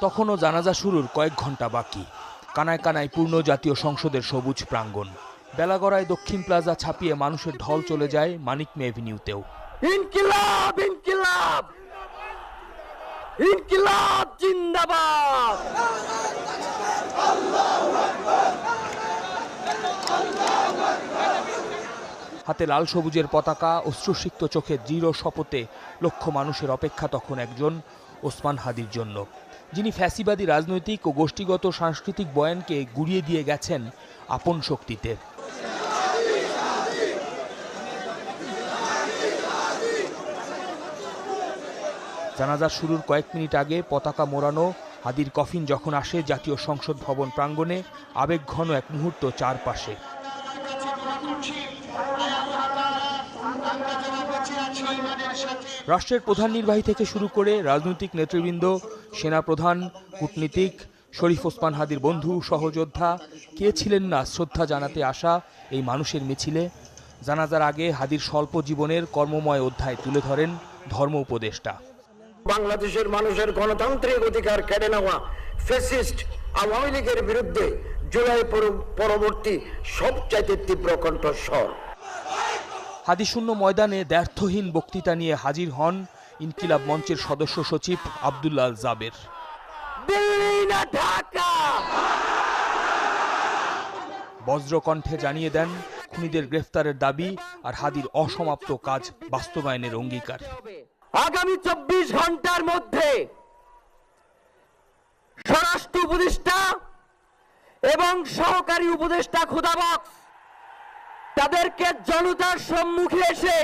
তখনও জানাজা শুরুর কয়েক ঘণ্টা বাকি। কানায় কানায় পূর্ণ জাতীয় সংসদের সবুজ প্রাঙ্গণ। বেলাগড়ায় দক্ষিণ প্লাজা ছাপিয়ে মানুষের ঢল চলে যায় মানিক মে এভিনিউতেও। ইনকিলাব ইনকিলাব। ইনকিলাব জিন্দাবাদ। হাতে লাল সবুজের পতাকা, অশ্রুসিক্ত চোখে দৃঢ় শপথে লক্ষ মানুষের অপেক্ষা তখন একজন ওসমান হাদির জন্য। যিনি ফ্যাসিবাদী রাজনৈতিক ও গোষ্ঠীগত সাংস্কৃতিক বয়ানকে গুড়িয়ে দিয়ে গেছেন আপন শক্তিতে। জানাজা শুরুর কয়েক মিনিট আগে পতাকা মোড়ানো, হাদির কফিন যখন আসে, জাতীয় সংসদ ভবন প্রাঙ্গণে আবেগঘন এক মুহূর্ত চারপাশে। রাষ্ট্রের প্রধান নির্বাহী থেকে শুরু করে রাজনৈতিক নেতৃবৃন্দ সেনাপ্রধান কূটনীতিক, শরীফ ওসমান হাদির বন্ধু, সহযোদ্ধা, কে ছিলেন না শ্রদ্ধা জানাতে আসা এই মানুষের মিছিলে, জানাজার আগে হাদির স্বল্প জীবনের কর্মময় অধ্যায় তুলে ধরেন ধর্ম উপদেষ্টা। বাংলাদেশের মানুষের গণতান্ত্রিক অধিকার কেড়ে নেওয়া ফেসিস্ট আওয়ামী লীগের বিরুদ্ধে জুলাই পরবর্তী সবচাইতে তীব্র কণ্ঠস্বর। হাদিশূন্য ময়দানে দ্ব্যর্থহীন বক্তৃতা নিয়ে হাজির হন ইনকিলাব মঞ্চের সদস্য সচিব আবদুল্লাহ জাবের। বজ্রকণ্ঠে জানিয়ে দেন খুনিদের গ্রেফতারের দাবি আর হাদির অসমাপ্ত কাজ বাস্তবায়নের অঙ্গীকার। আগামী চব্বিশ ঘণ্টার মধ্যে স্বরাষ্ট্র উপদেষ্টা এবং সহকারী উপদেষ্টা খুদাবক্স তাদেরকে জনতার সম্মুখে এসে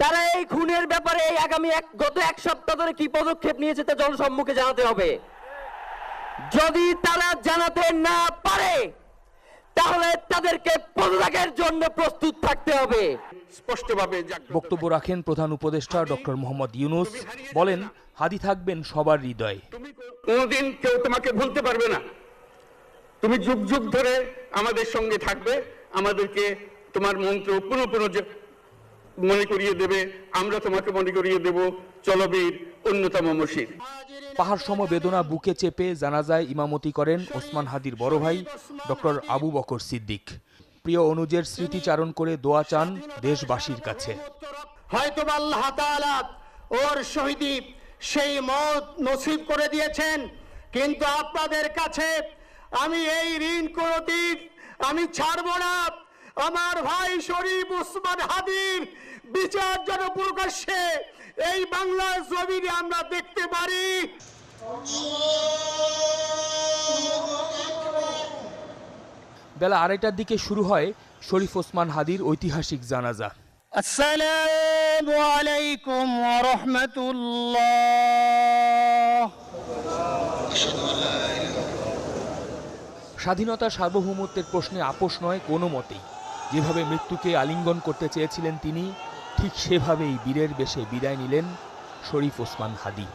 তারা এই খুনের ব্যাপারে এই আগামী এক গত এক সপ্তাহ ধরে কি পদক্ষেপ নিয়েছে তা জনসম্মুখে জানাতে হবে। যদি তারা জানাতে না পারে তাহলে তাদেরকে পদত্যাগের জন্য প্রস্তুত থাকতে হবে। স্পষ্টভাবে বক্তব্য রাখেন প্রধান উপদেষ্টা ডক্টর মোহাম্মদ ইউনুস। বলেন হাদি থাকবেন সবার হৃদয়ে। কোনোদিন কেউ তোমাকে ভুলতে পারবে না। তুমি যুগ যুগ ধরে আমাদের সঙ্গে থাকবে আমাদেরকে তোমার মন্ত্র পুনঃ পুনঃ মনে করিয়ে দেবে আমরা তোমাকে মনে করিয়ে দেব চলবীর অন্যতম মসির পাহাড় সম বেদনা বুকে চেপে জানাজায় ইমামতি করেন ওসমান হাদির বড় ভাই ডক্টর আবু বকর সিদ্দিক। প্রিয় অনুজের স্মৃতিচারণ করে দোয়া চান দেশবাসীর কাছে। হয়তো আল্লাহ ওর শহীদি সেই মত নসিব করে দিয়েছেন কিন্তু আপনাদের কাছে আমি এই ঋণ কোনদিন আমি ছাড়বো না। আমার ভাই শরীফ উসমান হাদির বিচার যেন প্রকাশ্যে এই বাংলার জমিনে আমরা দেখতে পারি। বেলা আড়াইটার দিকে শুরু হয় শরীফ ওসমান হাদির ঐতিহাসিক জানাজা। আসসালামু আলাইকুম ওয়া রাহমাতুল্লাহ। স্বাধীনতা সার্বভৌমত্বের প্রশ্নে আপোষ নয় কোনো মতেই। যেভাবে মৃত্যুকে আলিঙ্গন করতে চেয়েছিলেন তিনি, ঠিক সেভাবেই বীরের বেশে বিদায় নিলেন শরীফ ওসমান হাদি।